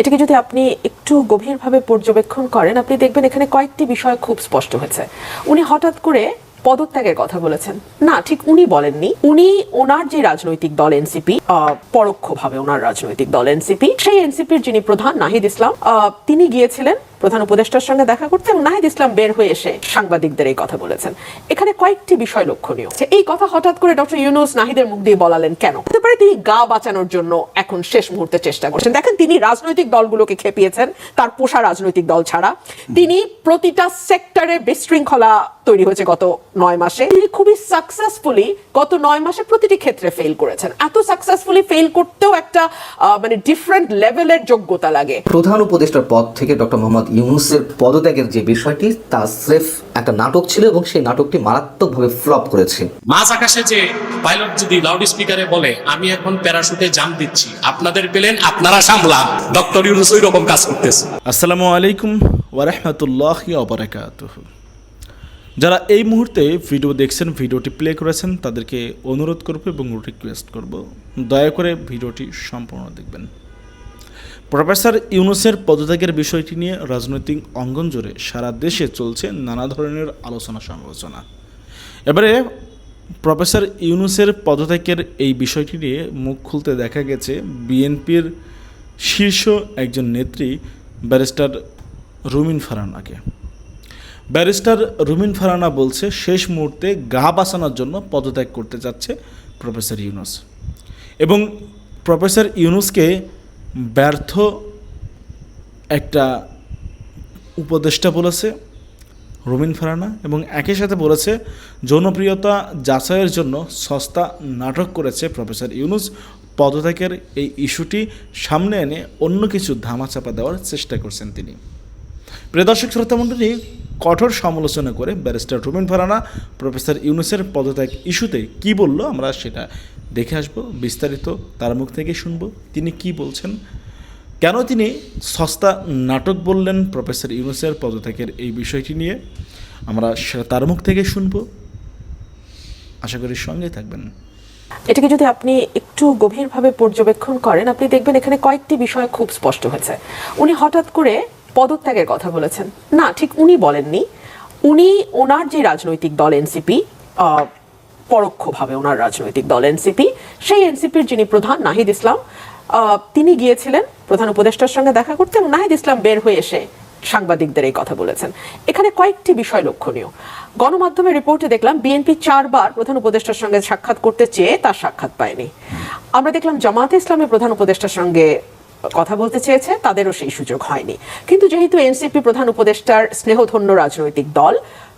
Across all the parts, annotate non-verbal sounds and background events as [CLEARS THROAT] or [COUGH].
এটাকে যদি আপনি একটু গভীরভাবে পর্যবেক্ষণ করেন, আপনি দেখবেন এখানে কয়েকটি বিষয় খুব স্পষ্ট হয়েছে। উনি হঠাৎ করে পদত্যাগের কথা বলেছেন। না, ঠিক উনি বলেননি। উনি ওনার যে রাজনৈতিক দল এনসিপি পরোক্ষভাবে ওনার রাজনৈতিক দল এনসিপি, সেই এনসিপির যিনি প্রধান, নাহিদ ইসলাম তিনি গিয়েছিলেন প্রধান উপদেষ্টার সঙ্গে দেখা করতে এবং নাহিদ ইসলাম বের হয়ে এসে সাংবাদিকদের এই কথা বলেছেন। এখানে কয়েকটি বিষয় লক্ষণীয়। এই কথা হঠাৎ করে ডক্টর ইউনুস নাহিদের মুখ দিয়ে বলালেন কেন? হতে পারে তিনি গা বাঁচানোর জন্য এখন শেষ মুহূর্তে চেষ্টা করছেন। দেখেন, তিনি রাজনৈতিক দলগুলোকে খেপিয়েছেন, তার পোষা রাজনৈতিক দল ছাড়া। তিনি প্রতিটা সেক্টরে বিশৃঙ্খলা তৈরি হয়েছে গত নয় মাসে। তিনি খুবই সাকসেসফুলি গত নয় মাসে প্রতিটি ক্ষেত্রে ফেল করেছেন। এত সাকসেসফুলি ফেল করতেও একটা মানে ডিফারেন্ট লেভেলের যোগ্যতা লাগে। প্রধান উপদেষ্টার পদ থেকে ডক্টর মোহাম্মদ ইউনুসের পদত্যাগের যে বিষয়টি তা স্রেফ একটা নাটক ছিল এবং সেই নাটকটি মারাত্মকভাবে ফ্লপ করেছে। মাঝ আকাশে যে পাইলট যদি লাউড স্পিকারে বলে আমি এখন প্যারাশুটে জাম দিচ্ছি আপনাদের পেলেন আপনারা সামলান। ডক্টর ইউনুস ওই রকম কাজ করতেছে। আসসালামু আলাইকুম ওরহমতুল্লাহ অবরাকাতুহ যারা এই মুহূর্তে ভিডিও দেখছেন ভিডিওটি প্লে করেছেন তাদেরকে অনুরোধ করব এবং রিকোয়েস্ট করব দয়া করে ভিডিওটি সম্পূর্ণ দেখবেন। প্রফেসর ইউনুসের পদত্যাগের বিষয়টি নিয়ে রাজনৈতিক অঙ্গন জুড়ে সারা দেশে চলছে নানা ধরনের আলোচনা সমালোচনা। এবারে প্রফেসর ইউনুসের পদত্যাগের এই বিষয়টি নিয়ে মুখ খুলতে দেখা গেছে বিএনপির শীর্ষ একজন নেত্রী, ব্যারিস্টার রুমিন ফারানাকে। ব্যারিস্টার রুমিন ফারানা বলছে, শেষ মুহূর্তে গা বাঁচানোর জন্য পদত্যাগ করতে যাচ্ছে প্রফেসর ইউনুস। এবং প্রফেসর ইউনুসকে ব্যর্থ একটা উপদেষ্টা বলেছে, রুমিন ফারানা, এবং একই সাথে বলেছে জনপ্রিয়তা যাচাইয়ের জন্য সস্তা নাটক করেছে প্রফেসর ইউনুস। পদত্যাগের এই ইস্যুটি সামনে এনে অন্য কিছু ধামাচাপা দেওয়ার চেষ্টা করছেন তিনি। প্রিয় দর্শক শ্রোতা মণ্ডলী কঠোর সমালোচনা করে ব্যারিস্টার রুমিন ফারানা প্রফেসর ইউনুসের পদত্যাগ ইস্যুতে কি বলল আমরা সেটা দেখে আসব, বিস্তারিত তার মুখ থেকে শুনব, তিনি কি বলছেন? কেন তিনি সস্তা নাটক বললেন প্রফেসর ইউনুসের পদত্যাগের এই বিষয়টি নিয়ে? আমরা তার মুখ থেকে শুনব। আশা করি সঙ্গে থাকবেন। এটাকে যদি আপনি একটু গভীরভাবে পর্যবেক্ষণ করেন, আপনি দেখবেন এখানে কয়েকটি বিষয় খুব স্পষ্ট হয়েছে। উনি হঠাৎ করে পদত্যাগের কথা বলেছেন। না, ঠিক উনি বলেননি। উনি ওনার যে রাজনৈতিক দল, এনসিপি পরোক্ষভাবে ওনার রাজনৈতিক দল এনসিপি। সেই এনসিপির যিনি প্রধান, নাহিদ ইসলাম তিনি গিয়েছিলেন, প্রধান উপদেষ্টার সঙ্গে দেখা করতে এবং নাহিদ ইসলাম বের হয়ে এসে সাংবাদিকদের এই কথা বলেছেন। এখানে কয়েকটি বিষয় লক্ষণীয়। গণমাধ্যমের রিপোর্টে দেখলাম, বিএনপি চারবার প্রধান উপদেষ্টার সঙ্গে সাক্ষাৎ করতে চেয়ে তার সাক্ষাৎ পায়নি। আমরা দেখলাম জামাতে ইসলামের প্রধান উপদেষ্টার সঙ্গে কথা বলতে চেয়েছে, তাদেরও সেই সুযোগ হয়নি। কিন্তু যেহেতু এনসিপি প্রধান উপদেষ্টার স্নেহধন্য রাজনৈতিক দল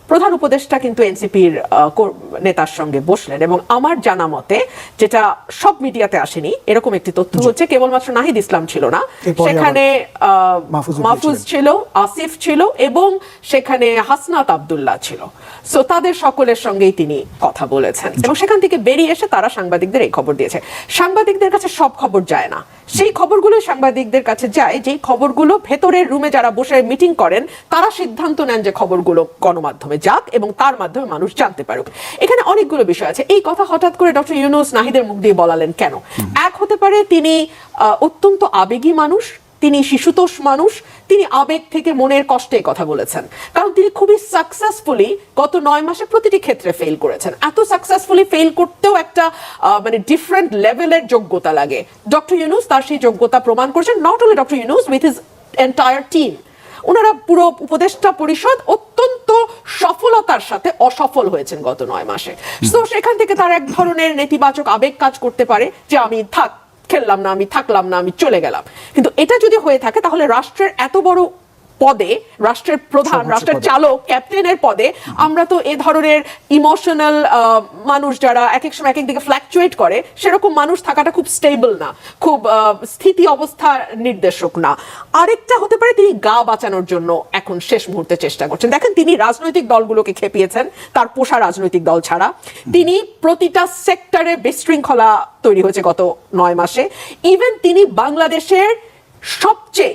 প্রধান উপদেষ্টা কিন্তু এনসিপির নেতার সঙ্গে বসলেন এবং আমার জানা মতে যেটা সব মিডিয়াতে আসেনি এরকম একটি তথ্য হচ্ছে কেবলমাত্র নাহিদ ইসলাম ছিল না সেখানে মাহফুজ ছিল আসিফ ছিল এবং সেখানে হাসনাত আব্দুল্লাহ ছিল। সো তাদের সকলের সঙ্গেই তিনি কথা বলেছেন এবং সেখান থেকে বেরিয়ে এসে তারা সাংবাদিকদের এই খবর দিয়েছে। সাংবাদিকদের কাছে সব খবর যায় না। সেই খবরগুলো সাংবাদিকদের কাছে যায় যেই খবরগুলো ভেতরের রুমে যারা বসে মিটিং করেন তারা সিদ্ধান্ত নেন যে খবরগুলো গণমাধ্যমে যাক এবং তার মাধ্যমে মানুষ জানতে পারুক। এখানে অনেকগুলো বিষয় আছে। এই কথা হঠাৎ করে ডক্টর ইউনুস নাহিদের মুখ দিয়ে বলালেন কেন? এক হতে পারে তিনি অত্যন্ত আবেগী মানুষ তিনি শিশুতোষ মানুষ তিনি আবেগ থেকে মনের কষ্টে কথা বলেছেন। কারণ তিনি খুবই সাকসেসফুলি গত নয় মাসে প্রতিটি ক্ষেত্রে ফেল করেছেন। এত সাকসেসফুলি ফেল করতেও একটা মানে ডিফারেন্ট লেভেলের যোগ্যতা লাগে। ডক্টর ইউনুস তার সেই যোগ্যতা প্রমাণ করেছেন। Not only doctor Yunus with his entire team ওনারা পুরো উপদেষ্টা পরিষদ অত্যন্ত সফলতার সাথে অসফল হয়েছেন গত নয় মাসে। তো সেখান থেকে তার এক ধরনের নেতিবাচক আবেগ কাজ করতে পারে যে আমি থাক খেললাম না আমি থাকলাম না আমি চলে গেলাম। কিন্তু এটা যদি হয়ে থাকে তাহলে রাষ্ট্রের এত বড় পদে রাষ্ট্রের প্রধান রাষ্ট্রের। চালক ক্যাপ্টেনের পদে আমরা তো এ ধরনের ইমোশনাল মানুষ যারা এক এক সময় এক এক দিকে ফ্ল্যাকচুয়েট করে সেরকম মানুষ থাকাটা খুব স্টেবল না খুব স্থিতি অবস্থা নির্দেশক না। আরেকটা হতে পারে তিনি গা বাঁচানোর জন্য এখন শেষ মুহূর্তে চেষ্টা করছেন। দেখেন তিনি রাজনৈতিক দলগুলোকে খেপিয়েছেন তার পোষা রাজনৈতিক দল ছাড়া। তিনি প্রতিটা সেক্টরে বিশৃঙ্খলা তৈরি হয়েছে গত নয় মাসে। ইভেন তিনি বাংলাদেশের সবচেয়ে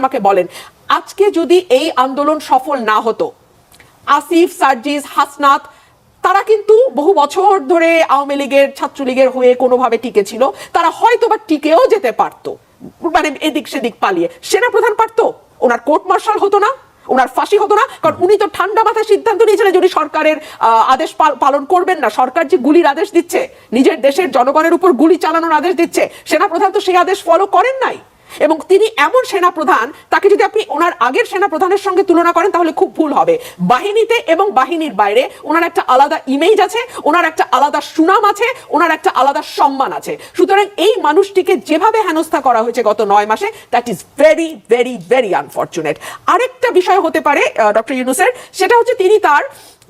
আমাকে বলেন, আজকে যদি এই আন্দোলন সফল না হতো, আসিফ, সার্জিস, হাসনাত, তারা কিন্তু বহু বছর ধরে আওয়ামী লীগের, ছাত্রলীগের হয়ে কোনোভাবে টিকে ছিল, তারা হয়তো বা টিকেও যেতে পারতো মানে এদিক সেদিক পালিয়ে। সেনাপ্রধান পারতো, ওনার কোর্ট মার্শাল হতো না, ওনার ফাঁসি হতো না, কারণ উনি তো ঠান্ডা মাথায় সিদ্ধান্ত নিয়েছিলেন যদি সরকারের আদেশ পালন করবেন না। সরকার যে গুলির আদেশ দিচ্ছে, নিজের দেশের জনগণের উপর গুলি চালানোর আদেশ দিচ্ছে, সেনাপ্রধান তো সেই আদেশ ফলো করেন নাই। এবং তিনি এমন সেনাপ্রধান, তাকে যদি আপনি ওনার আগের সেনাপ্রধানের সঙ্গে তুলনা করেন, তাহলে খুব ভুল হবে। বাহিনীতে এবং বাহিনীর বাইরে ওনার একটা আলাদা ইমেজ আছে, ওনার একটা আলাদা সুনাম আছে, ওনার একটা আলাদা সম্মান আছে। সুতরাং এই মানুষটিকে যেভাবে হেনস্থা করা হয়েছে গত নয় মাসে that is very very very unfortunate আরেকটা বিষয় হতে পারে ডক্টর ইউনুসের, সেটা হচ্ছে তিনি তার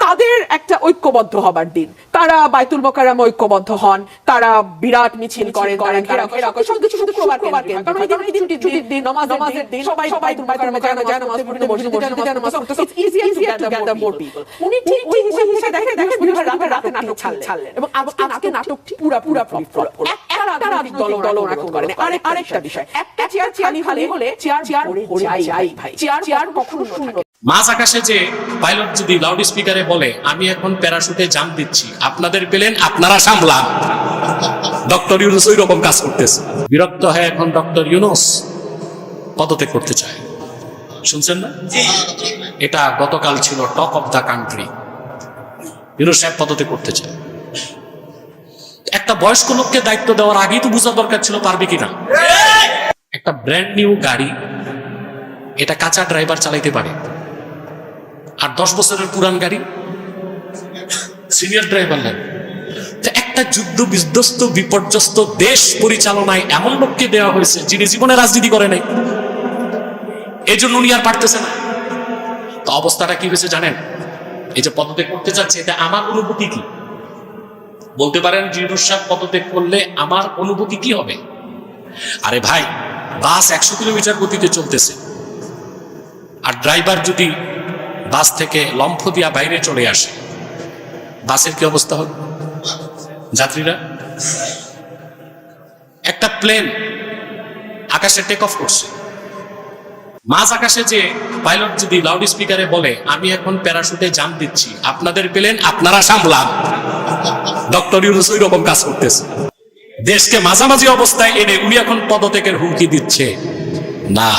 তাদের একটা ঐক্যবদ্ধ হবার দিন। তারা বাইতুল মোকাররম ঐক্যবদ্ধ হন তারা বিরাট মিছিল করেন তারা ঘেরা ঘেরা করে সবকিছু শুক্রবার শুক্রবার কারণ এই দিন ছুটির দিন নামাজের দিন সবাই সবাই বাইতুল মোকাররমে যায় নামাজ পড়তে মসজিদে মসজিদে নামাজ পড়তে it's easier to gather more people উনি ঠিক ঠিক হিসেবে হিসেবে দেখে দেখে বৃহস্পতিবার রাতে রাতে নাটক ছাড়লেন এবং আজকে নাটকটি পুরা পুরা ফ্লপ হলো একটা রাজনৈতিক দল দল রাখুন করেন। আরেক আরেকটা বিষয় একটা চেয়ার চেয়ার হলে চেয়ার চেয়ার যাই ভাই। চেয়ার চেয়ার কখনো শূন্য মাঝ আকাশে যে পাইলট যদি লাউড স্পিকারে বলে আমি এখন প্যারাশুটে জাম দিচ্ছি আপনাদের পেলেন আপনারা সামলান। ডক্টর ইউনুস ওই রকম কাজ করতেছে। বিরক্ত হয় এখন ডক্টর ইউনুস পদত্যাগ করতে চায়। শুনছেন না? এটা গতকাল ছিল talk of the country. Yunus সাহেব পদত্যাগ করতে চায়। একটা বয়স্ক লোককে দায়িত্ব দেওয়ার আগেই তো বোঝা দরকার ছিল পারবে কিনা। একটা ব্র্যান্ড নিউ গাড়ি এটা কাঁচা ড্রাইভার চালাইতে পারে। আর দশ বছরের পুরান গাড়ি? সিনিয়র ড্রাইভার লাগে একটা যুদ্ধ বিধ্বস্ত, বিপর্যস্ত দেশ পরিচালনায় এমন লোককে দেওয়া হয়েছে যিনি জীবনে রাজনীতি করে নাই। এই জন্য উনি আর পারতেছে না। তো অবস্থাটা কি হয়েছে জানেন? এই যে পদত্যাগ করতে চাচ্ছে, এটা আমার অনুভূতি কি? বলতে পারেন জিনুস সাহেব পদত্যাগ করলে আমার অনুভূতি কি হবে? আরে ভাই, বাস একশো কিলোমিটার গতিতে চলতেছে। আর ড্রাইভার যদি বাস থেকে লম্ফ দিয়া বাইরে চলে আসে। বাসের কি অবস্থা হবে যাত্রীরা? একটা প্লেন আকাশে টেক অফ করছে। মাঝ আকাশে যে পাইলট যদি লাউড স্পিকারে বলে, আমি এখন প্যারাশুটে জাম দিচ্ছি, আপনাদের প্লেন আপনারা সামলান। ডক্টর ইউনুস ওই রকম কাজ করতেছে। দেশকে মাঝামাঝি অবস্থায় এনে উনি এখন পদত্যাগের হুমকি দিচ্ছে। না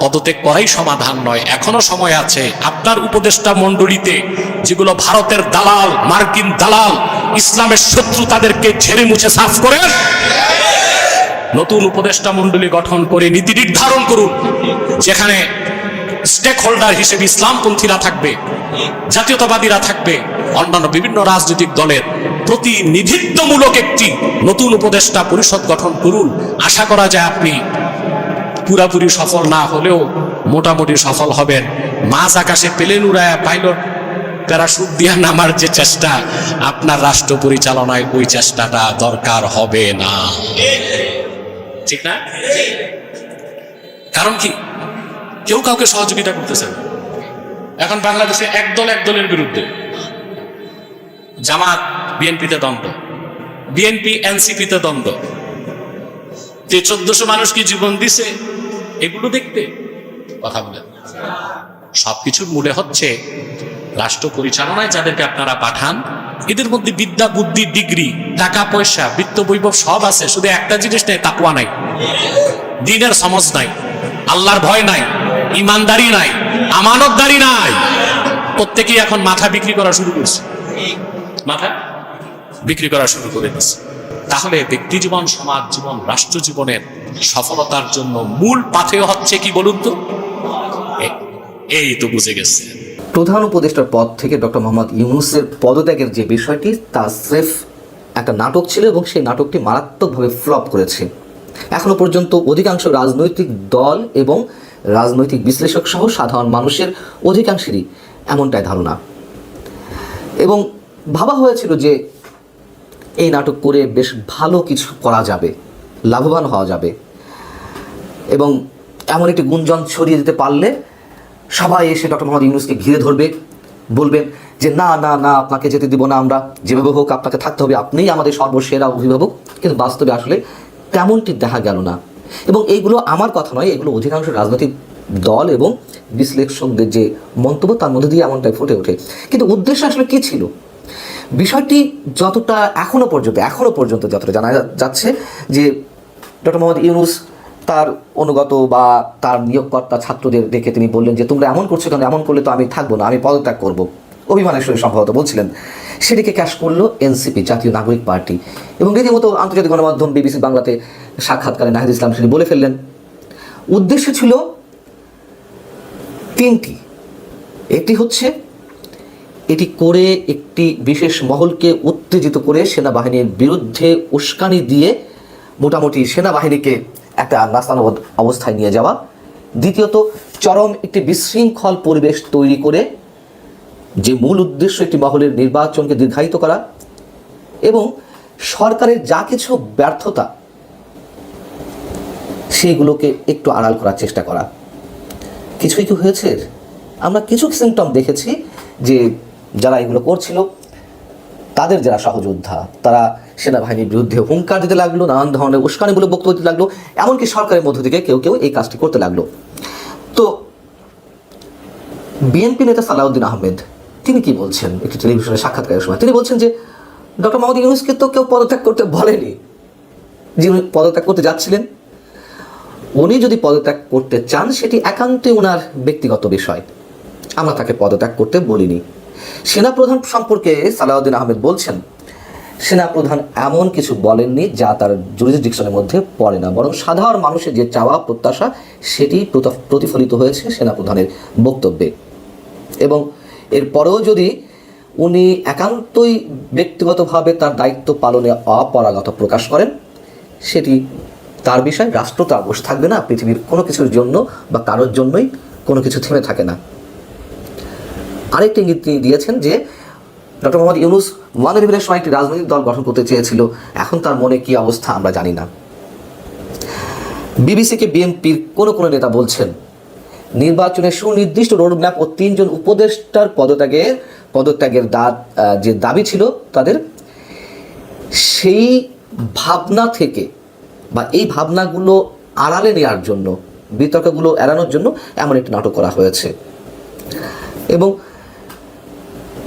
পদত্যাগ করাই সমাধান নয়। এখনও সময় আছে। আপনার উপদেষ্টা মণ্ডলীতে যেগুলো ভারতের দালাল, মার্কিন দালাল, ইসলামের শত্রু তাদেরকে ঝেড়ে মুছে সাফ করেন। নতুন উপদেষ্টা মণ্ডলী গঠন করে নীতি নির্ধারণ করুন, যেখানে স্টেক হোল্ডার হিসেবে ইসলামপন্থীরা থাকবে, জাতীয়তাবাদীরা থাকবে, অন্যান্য বিভিন্ন রাজনৈতিক দলের প্রতিনিধিত্বমূলক একটি নতুন উপদেষ্টা পরিষদ গঠন করুন। আশা করা যায় আপনি পুরাপুরি সফল না হলেও মোটামুটি সফল হবেন। মাঝ আকাশে পেলেন উড়ায় পাইলট প্যারাশুট দিয়া নামার যে চেষ্টা, আপনার রাষ্ট্র পরিচালনায় ওই চেষ্টাটা দরকার হবে না। ঠিক না? কারণ কি? কেউ কাউকে সহযোগিতা করতেছে এখন বাংলাদেশে একদল এক দলের বিরুদ্ধে জামাত, বিএনপিতে দ্বন্দ্ব, বিএনপি, এনসিপিতে দ্বন্দ্ব। যে চোদ্দশো মানুষ কি জীবন দিছে, এগুলো দেখতে কথা বলেন। সবকিছুর মূলে হচ্ছে রাষ্ট্র পরিচালনায় যাদেরকে আপনারা পাঠান, এদের মধ্যে বিদ্যা, বুদ্ধি, ডিগ্রি, টাকা, পয়সা, বৃত্ত, বৈভব সব আছে, শুধু একটা জিনিস নেই তাকুয়া নাই। দিনের সমজ নাই, আল্লাহর ভয় নাই, ইমানদারি নাই, আমানতদারি নাই। প্রত্যেকেই এখন মাথা বিক্রি করা শুরু করছে। মাথা বিক্রি করা শুরু করে দিচ্ছে। তাহলে ব্যক্তি জীবন, সমাজ জীবন, রাষ্ট্র জীবনের সফলতার জন্য মূল পাথেয় হচ্ছে কি বলুন তো? এই তো বুঝে গেছে। প্রধান উপদেষ্টার পদ থেকে ডক্টর মোহাম্মদ ইউনুসের পদত্যাগের যে বিষয়টি, তা স্রেফ একটা নাটক ছিল এবং সেই নাটকটি মারাত্মকভাবে ফ্লপ করেছে। এখনও পর্যন্ত অধিকাংশ রাজনৈতিক দল এবং রাজনৈতিক বিশ্লেষক সহ সাধারণ মানুষের অধিকাংশেরই এমনটাই ধারণা। এবং ভাবা হয়েছিল যে এই নাটক করে বেশ ভালো কিছু করা যাবে, লাভবান হওয়া যাবে। এবং এমন একটি গুঞ্জন ছড়িয়ে দিতে পারলে সবাই এসে ডক্টর মোহাম্মদ ইউনুসকে ঘিরে ধরবে, বলবেন যে, না না না, আপনাকে যেতে দিব না আমরা, যেভাবে হোক আপনাকে থাকতে হবে, আপনিই আমাদের সর্বসেরা অভিভাবক। কিন্তু বাস্তবে আসলে তেমনটি দেখা গেল না। এবং এইগুলো আমার কথা নয়, এগুলো অধিকাংশ রাজনৈতিক দল এবং বিশ্লেষকদের যে মন্তব্য, তার মধ্যে দিয়ে এমনটাই ফুটে ওঠে। কিন্তু উদ্দেশ্য আসলে কী ছিল? বিষয়টি যতটা এখনও পর্যন্ত এখনও পর্যন্ত যতটা জানা যাচ্ছে যে ডক্টর মোহাম্মদ ইউনুস তার অনুগত বা তার নিয়োগকর্তা ছাত্রদের দেখে তিনি বললেন যে, তোমরা এমন করছ কেন? এমন করলে তো আমি থাকব না, আমি পদত্যাগ করব। অভিমানের সঙ্গে সম্ভবত বলছিলেন। সেটিকে ক্যাশ করল এনসিপি, জাতীয় নাগরিক পার্টি। এবং রীতিমতো আন্তর্জাতিক গণমাধ্যম বিবিসি বাংলাতে সাক্ষাৎকারে নাহিদ ইসলাম সেটি বলে ফেললেন। উদ্দেশ্য ছিল তিনটি। একটি হচ্ছে এটি করে একটি বিশেষ মহলকে উত্তেজিত করে সেনাবাহিনীর বিরুদ্ধে উস্কানি দিয়ে মোটামুটি সেনাবাহিনীকে একটা নাস্তানবদ অবস্থায় নিয়ে যাওয়া। দ্বিতীয়ত, চরম একটি বিশৃঙ্খল পরিবেশ তৈরি করে যে মূল উদ্দেশ্য একটি মহলের নির্বাচনকে দীর্ঘায়িত করা এবং সরকারের যা কিছু ব্যর্থতা সেইগুলোকে একটু আড়াল করার চেষ্টা করা। কিছুই কি হয়েছে? আমরা কিছু সিমটম দেখেছি যে যারা এগুলো করছিল, তাদের যারা সহযোদ্ধা, তারা সেনাবাহিনীর বিরুদ্ধে হুঙ্কার দিতে লাগল, নানান ধরনের উস্কানিমূলক বক্তব্য দিতে লাগল, এমনকি সরকারের মধ্য থেকে কেউ কেউ এই কাজটি করতে লাগল। তো বিএনপি নেতা সালাউদ্দিন আহমেদ, তিনি কি বলছেন? একটি টেলিভিশনে সাক্ষাৎকারের সময় তিনি বলছেন যে, ডক্টর মোহাম্মদ ইউনুসকে তো কেউ পদত্যাগ করতে বলেনি। যিনি পদত্যাগ করতে যাচ্ছিলেন, উনি যদি পদত্যাগ করতে চান, সেটি একান্তই ওনার ব্যক্তিগত বিষয়। আমরা তাকে পদত্যাগ করতে বলিনি। সেনাপ্রধান সম্পর্কে সালাউদ্দিন আহমেদ বলছেন, সেনাপ্রধান এমন কিছু বলেননি যা তার জুরিসডিকশনের মধ্যে পড়ে না। বরং সাধারণ মানুষের যে চাওয়া, প্রত্যাশা, সেটি প্রত- প্রতিফলিত হয়েছে সেনাপ্রধানের বক্তব্যে। এবং এরপরেও যদি উনি একান্তই ব্যক্তিগতভাবে তার দায়িত্ব পালনে অপরাগত প্রকাশ করেন, সেটি তার বিষয় রাষ্ট্র বসে থাকবে না। পৃথিবীর কোনো কিছুর জন্য বা কারোর জন্যই কোনো কিছু থেমে থাকে না। আরেকটি ইঙ্গিত তিনি দিয়েছেন যে ডক্টর মোহাম্মদ ইউনুস ওয়ান ইলেভেনের সময় একটি রাজনৈতিক দল গঠন করতে চেয়েছিল। এখন তার মনে কি অবস্থা আমরা জানি না। বিবিসিকে বিএনপির কোনো কোনো নেতা বলছেন নির্বাচনের সুনির্দিষ্ট রোডম্যাপ ও তিনজন উপদেষ্টার পদত্যাগের পদত্যাগের দা যে দাবি ছিল তাদের, সেই ভাবনা থেকে বা এই ভাবনাগুলো আড়ালে নেওয়ার জন্য, বিতর্কগুলো এড়ানোর জন্য এমন একটি নাটক করা হয়েছে। এবং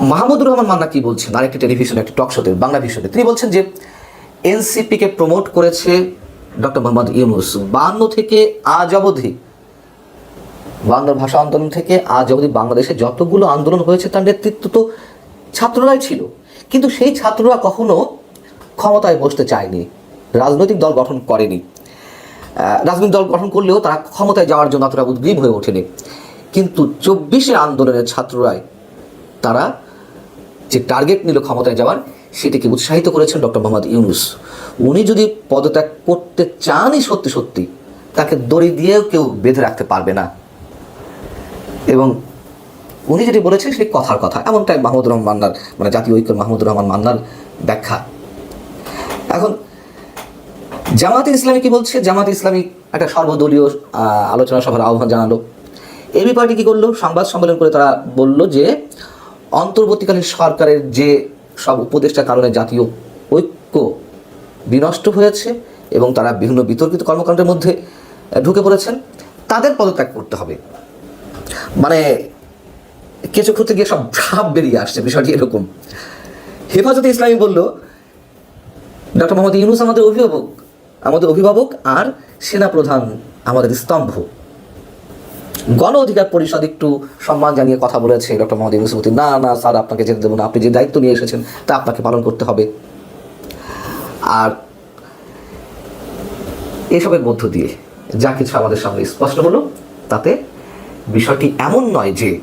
মাহমুদুর রহমান মান্না কি বলছেন? আরেকটি টেলিভিশন, একটি টক শোতে বাংলা ভিশনে তিনি বলছেন যে এনসিপিকে প্রমোট করেছে ডক্টর মোহাম্মদ ইউনুস। বান্ন থেকে আজ অবধি বাংলার ভাষা আন্দোলন থেকে আজ অবধি বাংলাদেশে যতগুলো আন্দোলন হয়েছে, তার নেতৃত্ব তো ছাত্ররাই ছিল। কিন্তু সেই ছাত্ররা কখনো ক্ষমতায় বসতে চায়নি, রাজনৈতিক দল গঠন করেনি। রাজনৈতিক দল গঠন করলেও তারা ক্ষমতায় যাওয়ার জন্য অতটা উদ্গ্রীব হয়ে ওঠেনি। কিন্তু চব্বিশে আন্দোলনের ছাত্ররাই, তারা যে টার্গেট নিল ক্ষমতায় যাওয়ার, সেটিকে উৎসাহিত করেছেন ডক্টর মোহাম্মদ ইউনুস। উনি যদি পদত্যাগ করতে চানই সত্যি সত্যি, তাকে দড়ি দিয়েও কেউ বেঁধে রাখতে পারবে না। এবং উনি যেটি বলেছেন সেটি কথার কথা এমনটাই মাহমুদুর রহমান মান্নার মানে জাতীয় ঐক্য মাহমুদুর রহমান মান্নার ব্যাখ্যা। এখন, জামাতে ইসলামী কি বলছে? জামাতে ইসলামী একটা সর্বদলীয় আলোচনা সভার আহ্বান জানালো। এবি পার্টি কি করল? সংবাদ সম্মেলন করে তারা বলল যে অন্তর্বর্তীকালীন সরকারের যে সব উপদেষ্টার কারণে জাতীয় ঐক্য বিনষ্ট হয়েছে এবং তারা বিভিন্ন বিতর্কিত কর্মকাণ্ডের মধ্যে ঢুকে পড়েছেন, তাদের পদত্যাগ করতে হবে। মানে কিছু করতে গিয়ে সব ভাব বেরিয়ে আসছে, বিষয়টি এরকম। হেফাজতে ইসলামী বলল ডক্টর মোহাম্মদ ইউনুস আমাদের অভিভাবক আমাদের অভিভাবক আর সেনাপ্রধান আমাদের স্তম্ভ। গণ অধিকার পরিষদ একটু সম্মান জানিয়ে কথা বলেছে ডক্টর মোহাম্মদ ইউনুসের না না, স্যার, আপনাকে যেতে দেবো না। আপনি যে দায়িত্ব নিয়ে এসেছেন, তা আপনাকে পালন করতে হবে। আর এসবের মধ্য দিয়ে যা কিছু আমাদের সামনে স্পষ্ট হলো, তাতে বিষয়টি এমন নয় যে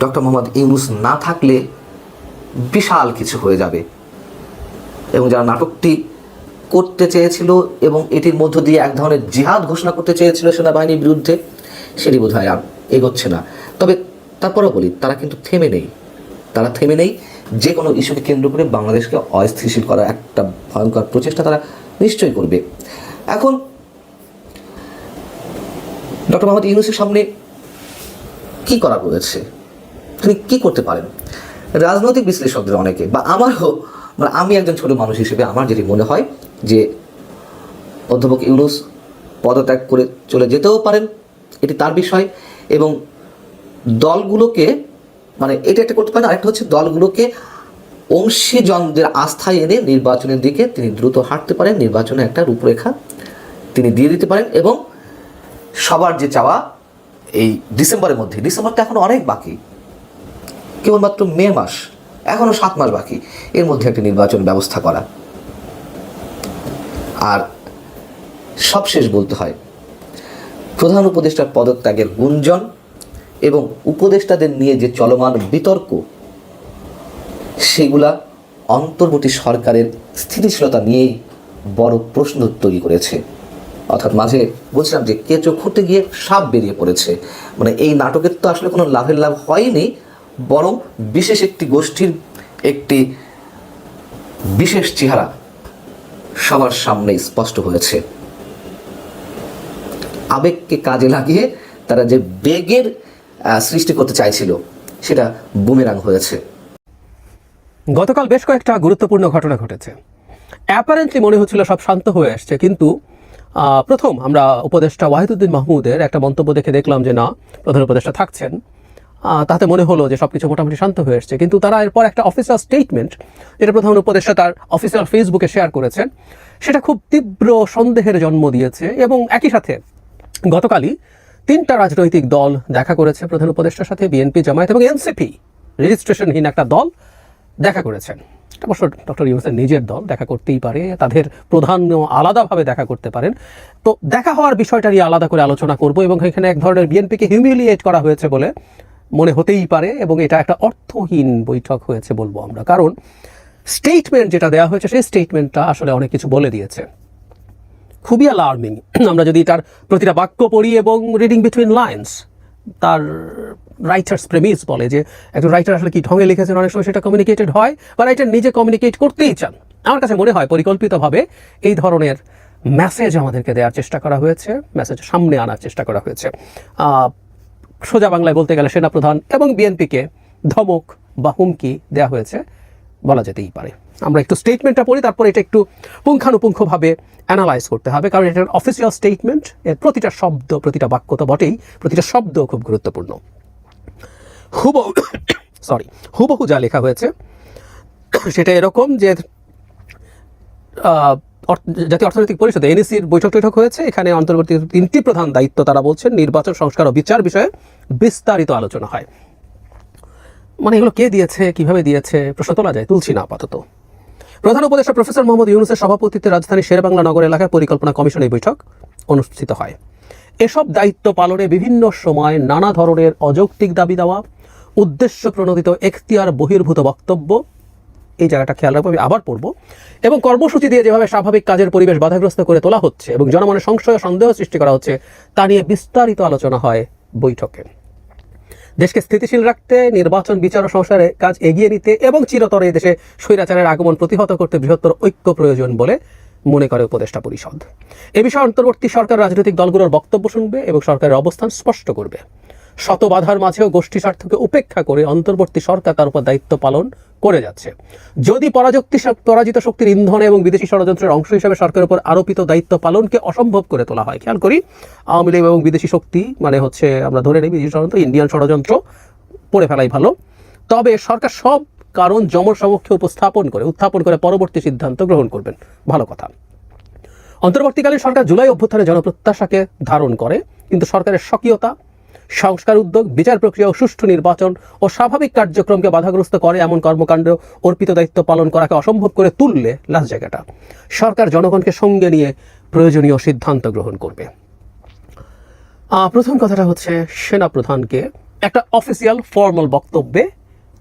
ডক্টর মোহাম্মদ ইউনুস না থাকলে বিশাল কিছু হয়ে যাবে। এবং যারা নাটকটি করতে চেয়েছিল এবং এটির মধ্য দিয়ে এক ধরনের জিহাদ ঘোষণা করতে চেয়েছিল সেনাবাহিনীর বিরুদ্ধে সেটি বোধ হয় এগোচ্ছে না। তবে তারপরেও বলি, তারা কিন্তু থেমে নেই। তারা থেমে নেই, যে কোনো ইস্যুকে কেন্দ্র করে বাংলাদেশকে অস্থিতিশীল করার একটা ভয়ঙ্কর প্রচেষ্টা তারা নিশ্চয়ই করবে। এখন ডক্টর মোহাম্মদ ইউনুসের সামনে কি করা রয়েছে তিনি কি করতে পারেন? রাজনৈতিক বিশ্লেষকদের অনেকে, বা আমারও মানে আমি একজন ছোট মানুষ হিসেবে আমার যেটি মনে হয় যে অধ্যাপক ইউনুস পদত্যাগ করে চলে যেতেও পারেন। এটি তার বিষয় এবং দলগুলোকে মানে এটা একটা করতে পারেন, আরেকটা হচ্ছে দলগুলোকে অংশীজনদের আস্থায় এনে নির্বাচনের দিকে তিনি দ্রুত হাঁটতে পারেন, নির্বাচনে একটা রূপরেখা তিনি দিয়ে দিতে পারেন এবং সবার যে চাওয়া এই ডিসেম্বরের মধ্যে ডিসেম্বর তো এখন অনেক বাকি। কেবলমাত্র মে মাস এখনও সাত মাস বাকি এর মধ্যে একটি নির্বাচন ব্যবস্থা করা। আর সবশেষ বলতে হয় প্রধান উপদেষ্টার পদত্যাগের গুঞ্জন এবং উপদেষ্টাদের নিয়ে যে চলমান বিতর্ক, সেগুলা অন্তর্বর্তী সরকারের স্থিতিশীলতা নিয়েই বড় প্রশ্ন তৈরি করেছে। অর্থাৎ মাঝে বলছিলাম যে কেঁচো খুঁটে গিয়ে সাপ বেরিয়ে পড়েছে। মানে এই নাটকের তো আসলে কোনো লাভের লাভ হয়নি, বরং বিশেষ একটি গোষ্ঠীর একটি বিশেষ চেহারা সবার সামনে স্পষ্ট হয়েছে। আবেগকে কাজে লাগিয়ে তারা যে বেগের সৃষ্টি করতে চাইছিল, সেটা বুমেরাং হয়েছে। গতকাল বেশ কয়েকটা গুরুত্বপূর্ণ ঘটনা ঘটেছে। অ্যাপারেন্টলি মনে হচ্ছিল সব শান্ত হয়ে আসছে, কিন্তু প্রথম আমরা উপদেষ্টা ওয়াহিদুদ্দিন মাহমুদের একটা মন্তব্য দেখে দেখলাম যে না, প্রধান উপদেষ্টা থাকছেন। তাতে মনে হলো যে সবকিছু মোটামুটি শান্ত হয়ে এসছে কিন্তু তারা এরপর একটা অফিসিয়াল স্টেটমেন্ট যেটা প্রধান উপদেষ্টা তার অফিসিয়াল ফেসবুকে শেয়ার করেছেন, সেটা খুব তীব্র সন্দেহের জন্ম দিয়েছে এবং একই সাথে গতকালই তিনটা রাজনৈতিক দল দেখা করেছে। প্রধান উপদেষ্টার সাথে বিএনপি, জামায়াত এবং এনসিপি। রেজিস্ট্রেশনহীন একটা দল দেখা করেছেন অবশ্য ডক্টর ইউনুসের নিজের দল, দেখা করতেই পারে। তাদের প্রধান আলাদাভাবে দেখা করতে পারেন। তো দেখা হওয়ার বিষয়টা নিয়ে আলাদা করে আলোচনা করব এবং এখানে এক ধরনের বিএনপিকে হিউমিলিয়েট করা হয়েছে বলে মনে হতেই পারে এবং এটা একটা অর্থহীন বৈঠক হয়েছে বলব আমরা। কারণ স্টেটমেন্ট যেটা দেওয়া হয়েছে, সেই স্টেটমেন্টটা আসলে অনেক কিছু বলে দিয়েছে। খুবই অ্যালার্মিং [CLEARS THROAT] আমরা যদি তার প্রতিটা বাক্য পড়ি এবং রিডিং বিটুইন লাইন্স তার রাইটার্স প্রেমিস বলে যে একজন রাইটার আসলে কি ঢঙে লিখেছেন? অনেক সময় সেটা কমিউনিকেটেড হয়, বা রাইটার নিজে কমিউনিকেট করতেই চান। আমার কাছে মনে হয় পরিকল্পিতভাবে এই ধরনের মেসেজ আমাদেরকে দেওয়ার চেষ্টা করা হয়েছে মেসেজ সামনে আনার চেষ্টা করা হয়েছে। সোজা বাংলায় বলতে গেলে সেনাপ্রধান এবং বিএনপিকে ধমক বা হুমকি দেওয়া হয়েছে, বলা যেতেই পারে। আমরা একটু স্টেটমেন্টটা পড়ি, তারপর এটা একটু পুঙ্খানুপুঙ্খভাবে অ্যানালাইজ করতে হবে, কারণ এটা অফিসিয়াল স্টেটমেন্ট এর প্রতিটা শব্দ, প্রতিটা বাক্য তো বটেই, প্রতিটা শব্দ খুব গুরুত্বপূর্ণ। হুবহু সরি হুবহু যা লেখা হয়েছে, সেটা এরকম যে জাতীয় অর্থনৈতিক পরিষদে এনএসির বৈঠক টৈঠক হয়েছে, এখানে অন্তর্বর্তী তিনটি প্রধান দায়িত্ব তারা বলছেন, নির্বাচন, সংস্কার ও বিচার বিষয়ে বিস্তারিত আলোচনা হয়। মানে এগুলো কে দিয়েছে, কীভাবে দিয়েছে, প্রশ্ন তোলা যায়, তুলছি না আপাতত। প্রধান উপদেষ্টা প্রফেসর মোহাম্মদ ইউনুসের সভাপতিত্বে রাজধানী শেরবাংলা নগর এলাকায় পরিকল্পনা কমিশন এই বৈঠক অনুষ্ঠিত হয়। এসব দায়িত্ব পালনে বিভিন্ন সময় নানা ধরনের অযৌক্তিক দাবি দেওয়া, উদ্দেশ্য প্রণোদিত এখতিয়ার বহির্ভূত বক্তব্য, এই জায়গাটা খেয়াল রাখব, আমি আবার পড়ব, এবং কর্মসূচি দিয়ে যেভাবে স্বাভাবিক কাজের পরিবেশ বাধাগ্রস্ত করে তোলা হচ্ছে এবং জনমনে সংশয় সন্দেহ সৃষ্টি করা হচ্ছে, তা নিয়ে বিস্তারিত আলোচনা হয় বৈঠকে। দেশকে স্থিতিশীল রাখতে, নির্বাচন, বিচার সংসারে কাজ এগিয়ে নিতে এবং চিরতরে দেশে স্বৈরাচারের আগমন প্রতিহত করতে বৃহত্তর ঐক্য প্রয়োজন বলে মনে করে উপদেষ্টা পরিষদ। এ বিষয়ে অন্তর্বর্তী সরকার রাজনৈতিক দলগুলোর বক্তব্য শুনবে এবং সরকারের অবস্থান স্পষ্ট করবে। শত বাধার মাঝেও গোষ্ঠী স্বার্থকে উপেক্ষা করে অন্তর্বর্তী সরকার তার উপর দায়িত্ব পালন করে যাচ্ছে। যদি পরাজক্তি পরাজিত শক্তির ইন্ধনে এবং বিদেশি ষড়যন্ত্রের অংশ হিসেবে সরকারের উপর আরোপিত দায়িত্ব পালনকে অসম্ভব করে তোলা হয়। খেয়াল করি, আওয়ামী লীগ এবং বিদেশি শক্তি মানে হচ্ছে আমরা ধরে নিই বিদেশি ষড়যন্ত্র, ইন্ডিয়ান ষড়যন্ত্র পড়ে ফেলাই ভালো। তবে সরকার সব কারণ জমর সমক্ষে উপস্থাপন করে, উত্থাপন করে পরবর্তী সিদ্ধান্ত গ্রহণ করবেন। ভালো কথা। অন্তর্বর্তীকালীন সরকার জুলাই অভ্যুত্থানে জনপ্রত্যাশাকে ধারণ করে, কিন্তু সরকারের স্বকীয়তা সংস্কার উদ্যোগ, বিচার প্রক্রিয়া ও সুষ্ঠু নির্বাচন ও স্বাভাবিক কার্যক্রমকে বাধাগ্রস্ত করে এমন কর্মকাণ্ড অর্পিত দায়িত্ব পালন করাকে অসম্ভব করে তুললে লাস্ট জায়গাটা। সরকার জনগণকে সঙ্গে নিয়ে প্রয়োজনীয় সিদ্ধান্ত গ্রহণ করবে। প্রথম কথাটা হচ্ছে সেনাপ্রধানকে একটা অফিসিয়াল ফর্মাল বক্তব্যে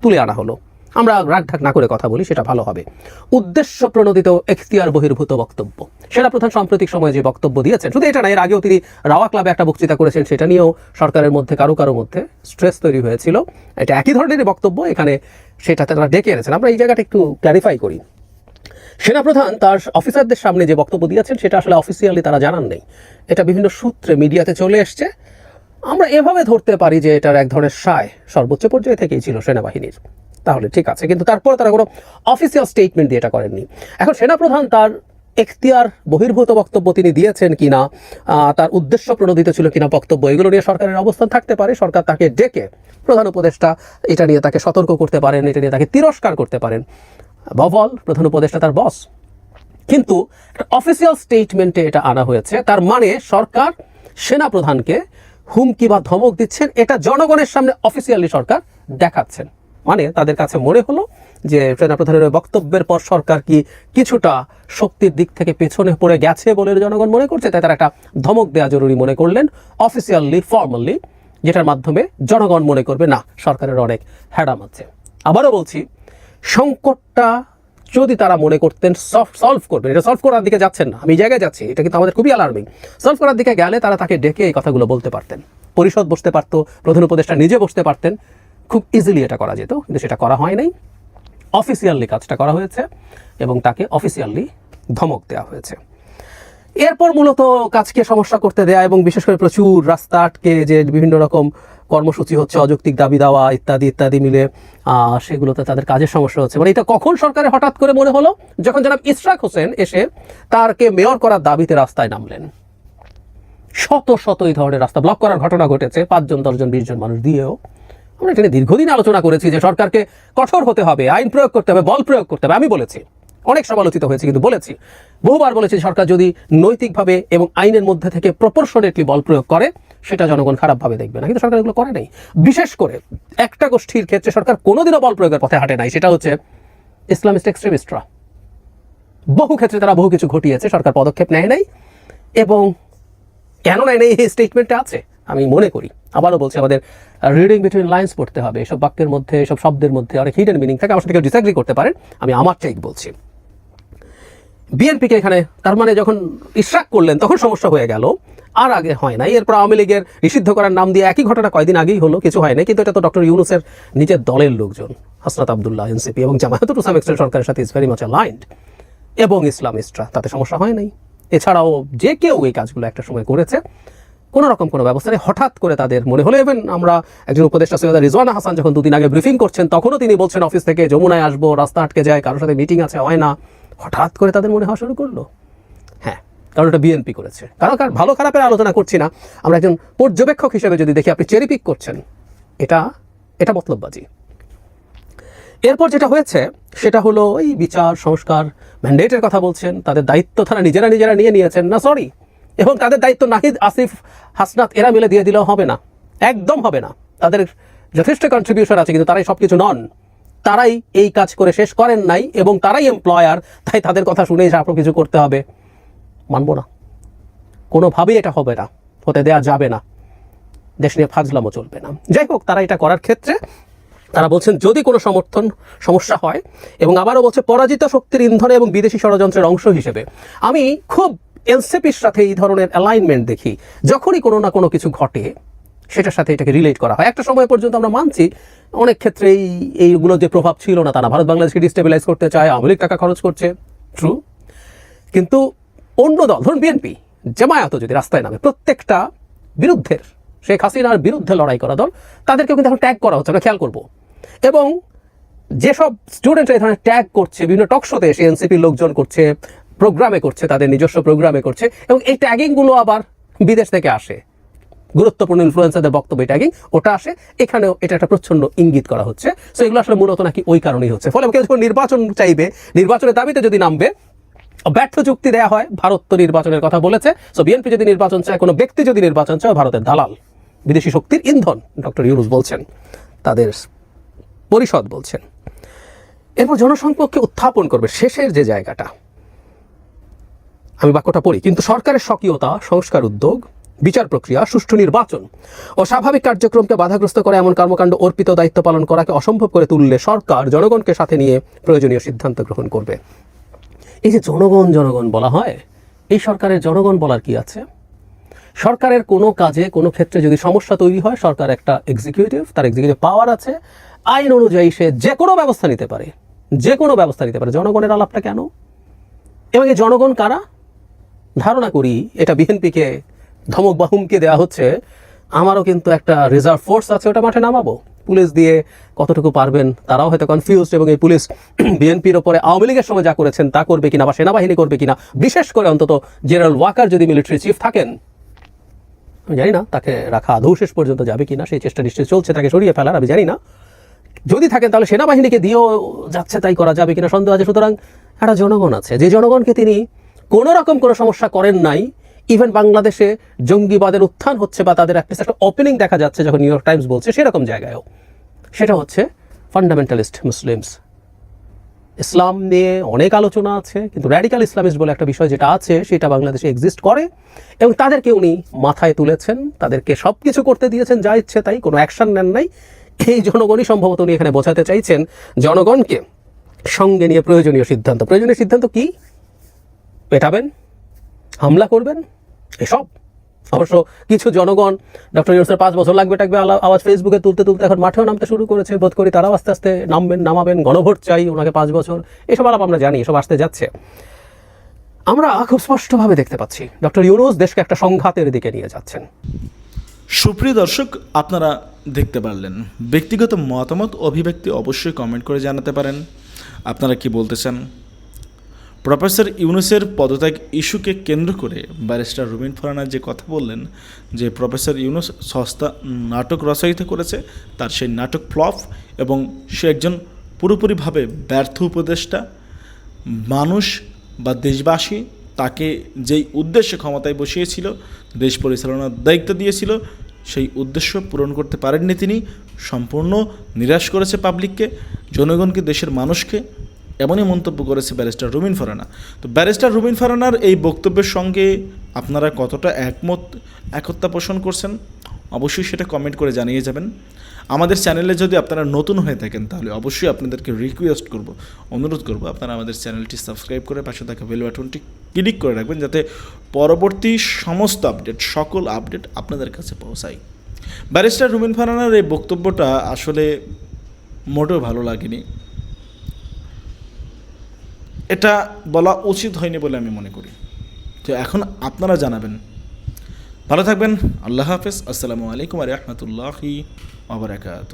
তুলে আনা হলো। আমরা রাগঢাক না করে কথা বলি, সেটা ভালো হবে। উদ্দেশ্য প্রণোদিত এখতিয়ার বহির্ভূত বক্তব্য। সেনাপ্রধান সাম্প্রতিক সময়ে যে বক্তব্য দিয়েছেন, শুধু এটা না, এর আগেও তিনি রাওয়া ক্লাবে একটা বক্তৃতা করেছেন, সেটা নিয়েও সরকারের মধ্যে, কারও কারও মধ্যে স্ট্রেস তৈরি হয়েছিল। এটা একই ধরনেরই বক্তব্য, এখানে সেটা তারা ডেকে এনেছেন। আমরা এই জায়গাটা একটু ক্ল্যারিফাই করি। সেনাপ্রধান তার অফিসারদের সামনে যে বক্তব্য দিয়েছেন, সেটা আসলে অফিসিয়ালি তারা জানান নেই। এটা বিভিন্ন সূত্রে, মিডিয়াতে চলে এসছে। আমরা এভাবে ধরতে পারি যে এটার এক ধরনের সায় সর্বোচ্চ পর্যায়ে থেকেই ছিল সেনাবাহিনীর। তাহলে ঠিক আছে। কিন্তু তারপরে তারা কোনো অফিসিয়াল স্টেটমেন্ট দিয়ে এটা করেননি। এখন সেনাপ্রধান তার এখতিয়ার, বহির্ভূত বক্তব্য তিনি দিয়েছেন কিনা তার উদ্দেশ্য প্রণোদিত ছিল কিনা বক্তব্য, এগুলো নিয়ে সরকারের অবস্থান থাকতে পারে। সরকার তাকে ডেকে প্রধান উপদেষ্টা, এটা নিয়ে তাকে সতর্ক করতে পারেন, এটা নিয়ে তাকে তিরস্কার করতে পারেন। বভল প্রধান উপদেষ্টা, তার বস কিন্তু অফিসিয়াল স্টেটমেন্টে এটা আনা হয়েছে। তার মানে সরকার সেনাপ্রধানকে হুমকি বা ধমক দিচ্ছেন, এটা জনগণের সামনে অফিসিয়ালি সরকার দেখাচ্ছেন। মানে তাদের কাছে মনে হলো যে সেনাপ্রধানের বক্তব্যের পর সরকার কি কিছুটা শক্তির দিক থেকে পেছনে পড়ে গেছে বলে জনগণ মনে করছে, তাই তারা একটা ধমক দেওয়া জরুরি মনে করলেন অফিসিয়ালি ফর্মালি যেটার মাধ্যমে জনগণ মনে করবে, না, সরকারের অনেক হ্যাডাম আছে। আবারও বলছি, সংকটটা যদি তারা মনে করতেন সফট সলভ করবেন এটা সলভ করার দিকে যাচ্ছেন না, আমি জায়গায় যাচ্ছি, এটা কিন্তু আমাদের খুবই অ্যালার্মিং সলভ করার দিকে গেলে তারা তাকে ডেকে এই কথাগুলো বলতে পারতেন। পরিষদ বসতে পারতো, প্রধান উপদেষ্টা নিজে বসতে পারতেন খুব ইজিলি এটা করা যেত, কিন্তু সেটা করা হয় নাই। অফিসিয়ালি কাজটা করা হয়েছে এবং তাকে অফিসিয়ালি ধমক দেওয়া হয়েছে। এরপর মূলত কাজকে সমস্যা করতে দেয়া এবং বিশেষ করে প্রচুর রাস্তা আটকে, যে বিভিন্ন রকম কর্মসূচি হচ্ছে, অযৌক্তিক দাবি দেওয়া, ইত্যাদি ইত্যাদি মিলে সেগুলোতে তাদের কাজের সমস্যা হচ্ছে। মানে এটা কখন সরকারে হঠাৎ করে মনে হলো? যখন জনাব ইশরাক হোসেন এসে তারকে মেয়র করার দাবিতে রাস্তায় নামলেন। শত শত এই ধরনের রাস্তা ব্লক করার ঘটনা ঘটেছে। পাঁচজন, দশজন, বিশ জন মানুষ দিয়েও। আমরা এটা দীর্ঘদিন আলোচনা করেছি যে সরকারকে কঠোর হতে হবে, আইন প্রয়োগ করতে হবে, বল প্রয়োগ করতে হবে। আমি বলেছি, অনেক সমালোচিত হয়েছে, কিন্তু বলেছি। বহুবার বলেছি সরকার যদি নৈতিকভাবে এবং আইনের মধ্যে থেকে প্রপোর্শনেটলি বল প্রয়োগ করে, সেটা জনগণ খারাপভাবে দেখবে না। কিন্তু সরকার এগুলো করে নাই। বিশেষ করে একটা গোষ্ঠীর ক্ষেত্রে সরকার কোনোদিনও বল প্রয়োগের পথে হাঁটে নাই। সেটা হচ্ছে ইসলামিস্ট এক্সট্রিমিস্টরা। বহু ক্ষেত্রে তারা বহু কিছু ঘটিয়েছে, সরকার পদক্ষেপ নেয় নাই এবং কেন নেয় নাই এই স্টেটমেন্টটা আছে, আমি মনে করি। আবারও বলছি, আমাদের রিডিং বিটুইন লাইন্স পড়তে হবে। এসব বাক্যের মধ্যে, এসব শব্দের মধ্যে অনেক হিডেন মিনিং থাকে। আমার সাথে কেউ ডিসঅ্যাগ্রি করতে পারেন, আমি আমার ঠিক বলছি। বিএনপিকে এখানে, তার মানে যখন ইশরাক করলেন, তখন সমস্যা হয়ে গেল। আর আগে হয় নাই। এরপর আওয়ামী লীগের নিষিদ্ধ করার নাম দিয়ে একই ঘটনা কয়দিন আগেই হলো, কিছু হয় নাই। কিন্তু এটা তো ডক্টর ইউনুসের নিজের দলের লোকজন, হাসনাত আবদুল্লাহ এনসিপি এবং জামায়াত টু সাম সরকারের সাথে ইজ ভেরি মাচ অ্যালাইন্ড এবং ইসলামিস্টরা, তাতে সমস্যা হয় নাই। এছাড়াও যে কেউ এই কাজগুলো একটা সময় করেছে। কোনো রকম কোনো ব্যবস্থা নেই। হঠাৎ করে তাদের মনে হলো ইভেন আমরা একজন উপদেষ্টা সৈয়দ রিজওয়ানা হাসান যখন দুদিন আগে ব্রিফিং করছেন, তখনও তিনি বলছেন অফিস থেকে যমুনায় আসব, রাস্তা আটকে যায়, কারোর সাথে মিটিং আছে, হয় না। হঠাৎ করে তাদের মনে হওয়া শুরু করল। হ্যাঁ কারণ এটা বিএনপি করেছে। কারণ কারণ ভালো খারাপের আলোচনা করছি না। আমরা একজন পর্যবেক্ষক হিসেবে যদি দেখি, আপনি চেরি পিক করছেন, এটা এটা মতলববাজি। এরপর যেটা হয়েছে, সেটা হলো এই বিচার, সংস্কার ম্যান্ডেটের কথা বলছেন, তাদের দায়িত্ব তারা নিজেরা নিজেরা নিয়ে নিয়েছেন। না সরি এবং তাদের দায়িত্ব নাহিদ, আসিফ, হাসনাত, এরা মিলে দিয়ে দিলেও হবে না। একদম হবে না। তাদের যথেষ্ট কন্ট্রিবিউশন আছে, কিন্তু তারাই সব কিছু নন। তারাই এই কাজ করে শেষ করেন নাই এবং তারাই এমপ্লয়ার তাই তাদের কথা শুনেই আপনার কিছু করতে হবে। মানবো না। কোনোভাবেই এটা হবে না। হতে দেয়া যাবে না। দেশ নিয়ে ফাজলামও চলবে না। যাই হোক, তারা এটা করার ক্ষেত্রে তারা বলছেন, যদি কোনো সমর্থন, সমস্যা হয়, এবং আবারও বলছে, পরাজিত শক্তির ইন্ধনে এবং বিদেশি ষড়যন্ত্রের অংশ হিসেবে। আমি খুব এনসিপির সাথে এই ধরনের অ্যালাইনমেন্ট দেখি, যখনই কোনো না কোনো কিছু ঘটে, সেটার সাথে এটাকে রিলেট করা হয়। একটা সময় পর্যন্ত আমরা মানছি, অনেক ক্ষেত্রেই এইগুলো যে প্রভাব ছিল না, তারা ভারত বাংলাদেশকে ডিস্টেবিলাইজ করতে চায়, আওয়ামী লীগ টাকা খরচ করছে। ট্রু কিন্তু অন্য দল, ধরুন বিএনপি জামায়াতও যদি রাস্তায় নামে, প্রত্যেকটা বিরুদ্ধের, শেখ হাসিনার বিরুদ্ধে লড়াই করা দল, তাদেরকেও কিন্তু এখন ট্যাগ করা হচ্ছে, আমরা খেয়াল করব। এবং যেসব স্টুডেন্টরা এই ধরনের ট্যাগ করছে, বিভিন্ন টক শোতে এসে এনসিপির লোকজন করছে প্রোগ্রামে করছে, তাদের নিজস্ব প্রোগ্রামে করছে এবং এই ট্যাগিংগুলো আবার বিদেশ থেকে আসে। গুরুত্বপূর্ণ ইনফ্লুয়েন্সারদের বক্তব্য ট্যাগিং ওটা আসে। এখানেও এটা একটা প্রচ্ছন্ন ইঙ্গিত করা হচ্ছে। সো এগুলো আসলে মূলত নাকি ওই কারণেই হচ্ছে। ফলে কেউ যখন নির্বাচন চাইবে, নির্বাচনের দাবিতে যদি নামবে, ব্যর্থ যুক্তি দেয়া হয়, ভারত তো নির্বাচনের কথা বলেছে। সো বিএনপি যদি নির্বাচন চায়, কোনো ব্যক্তি যদি নির্বাচন চায় ভারতের দালাল। বিদেশি শক্তির ইন্ধন, ডক্টর ইউরুস বলছেন, তাদের পরিষদ বলছেন। এরপর জনসংপর্কে উত্থাপন করবে শেষের যে জায়গাটা। আমি বাক্যটা পড়ি, কিন্তু সরকারের স্বকীয়তা, সংস্কার উদ্যোগ, বিচার প্রক্রিয়া, সুষ্ঠু নির্বাচন ও স্বাভাবিক কার্যক্রমকে বাধাগ্রস্ত করে, এমন কর্মকাণ্ড অর্পিত দায়িত্ব পালন করাকে অসম্ভব করে তুললে সরকার জনগণকে সাথে নিয়ে প্রয়োজনীয় সিদ্ধান্ত গ্রহণ করবে। এই যে জনগণ জনগণ বলা হয়, এই সরকারের জনগণ বলার কি আছে? সরকারের কোনো কাজে, কোনো ক্ষেত্রে যদি সমস্যা তৈরি হয়, সরকার একটা এক্সিকিউটিভ তার এক্সিকিউটিভ পাওয়ার আছে, আইন অনুযায়ী সে যে কোনো ব্যবস্থা নিতে পারে। যে কোনো ব্যবস্থা নিতে পারে। জনগণের আলাপটা কেন? এবং এই জনগণ কারা? ধারণা করি এটা বিএনপিকে ধমক বা হুমকি দেওয়া হচ্ছে। আমারও কিন্তু একটা রিজার্ভ ফোর্স আছে, ওটা মাঠে নামাবো। পুলিশ দিয়ে কতটুকু পারবেন তারাও হয়তো কনফিউজড এবং এই পুলিশ [CLEARS THROAT] বিএনপির ওপরে আওয়ামী লীগের সময় যা করেছেন তা করবে কিনা বা সেনাবাহিনী করবে কিনা, বিশেষ করে অন্তত জেনারেল ওয়াকার যদি মিলিটারি চিফ থাকেন, আমি জানি না তাকে রাখা আদৌ শেষ পর্যন্ত যাবে কিনা, সেই চেষ্টা নিশ্চয়ই চলছে, তাকে সরিয়ে ফেলার, আমি জানি না। যদি থাকেন তাহলে সেনাবাহিনীকে দিয়েও যাচ্ছে তাই করা যাবে কিনা সন্দেহ আছে। সুতরাং একটা জনগণ আছে, যে জনগণকে তিনি কোনো রকম কোনো সমস্যা করেন নাই। ইভেন বাংলাদেশে জঙ্গিবাদের উত্থান হচ্ছে বা তাদের একটা একটা ওপেনিং দেখা যাচ্ছে যখন নিউ ইয়র্ক টাইমস বলছে, সেরকম জায়গায়ও। সেটা হচ্ছে ফান্ডামেন্টালিস্ট মুসলিমস ইসলাম নিয়ে অনেক আলোচনা আছে, কিন্তু র্যাডিক্যাল ইসলামিস্ট বলে একটা বিষয় যেটা আছে, সেটা বাংলাদেশে এক্সিস্ট করে এবং তাদেরকে উনি মাথায় তুলেছেন, তাদেরকে সব কিছু করতে দিয়েছেন, যা ইচ্ছে তাই, কোনো অ্যাকশন নেন নাই। এই জনগণই সম্ভবত উনি এখানে বোঝাতে চাইছেন জনগণকে সঙ্গে নিয়ে প্রয়োজনীয় সিদ্ধান্ত। প্রয়োজনীয় সিদ্ধান্ত কি? পেটাবেন, হামলা করবেন, এসব। অবশ্য কিছু জনগণ ডক্টর ইউনুসের পাঁচ বছর লাগবে টাকবে আওয়াজ ফেসবুকে তুলতে তুলতে এখন মাঠেও নামতে শুরু করেছে, বোধ করি তারাও আস্তে আস্তে নামবেন, নামাবেন, গণভোট চাই ওনাকে পাঁচ বছর। এসব আলাপ আমরা জানি, এসব আসতে যাচ্ছে। আমরা খুব স্পষ্টভাবে দেখতে পাচ্ছি ডক্টর ইউনুস দেশকে একটা সংঘাতের দিকে নিয়ে যাচ্ছেন। সুপ্রিয় দর্শক, আপনারা দেখতে পারলেন। ব্যক্তিগত মতামত, অভিব্যক্তি অবশ্যই কমেন্ট করে জানাতে পারেন। আপনারা কি বলতে চান? প্রফেসর ইউনুসের পদত্যাগ ইস্যুকে কেন্দ্র করে ব্যারিস্টার রুবিন ফরানা যে কথা বললেন, যে প্রফেসর ইউনুস সস্তা নাটক রচয়িতা করেছে, তার সেই নাটক ফ্লপ এবং সে একজন পুরোপুরিভাবে ব্যর্থ উপদেষ্টা, মানুষ বা দেশবাসী তাকে যেই উদ্দেশ্যে ক্ষমতায় বসিয়েছিল, দেশ পরিচালনার দায়িত্ব দিয়েছিল, সেই উদ্দেশ্য পূরণ করতে পারেননি তিনি, সম্পূর্ণ নিরাশ করেছে পাবলিককে জনগণকে, দেশের মানুষকে এমনই মন্তব্য করেছে ব্যারিস্টার রুমিন ফারানা। তো ব্যারিস্টার রুমিন ফারানার এই বক্তব্যের সঙ্গে আপনারা কতটা একমত, একতা পোষণ করছেন, অবশ্যই সেটা কমেন্ট করে জানিয়ে যাবেন। আমাদের চ্যানেলে যদি আপনারা নতুন হয়ে থাকেন, তাহলে অবশ্যই আপনাদেরকে রিকোয়েস্ট করব, অনুরোধ করব, আপনারা আমাদের চ্যানেলটি সাবস্ক্রাইব করে পাশে থাকা বেল বাটনটি ক্লিক করে রাখবেন, যাতে পরবর্তী সমস্ত আপডেট সকল আপডেট আপনাদের কাছে পৌঁছায়। ব্যারিস্টার রুমিন ফারানার এই বক্তব্যটা আসলে মোটেও ভালো লাগেনি। এটা বলা উচিত হয়নি বলে আমি মনে করি। তো এখন আপনারা জানাবেন। ভালো থাকবেন, আল্লাহ হাফেজ, আসসালামু আলাইকুম রহমতুল্লাহি আবরাকাত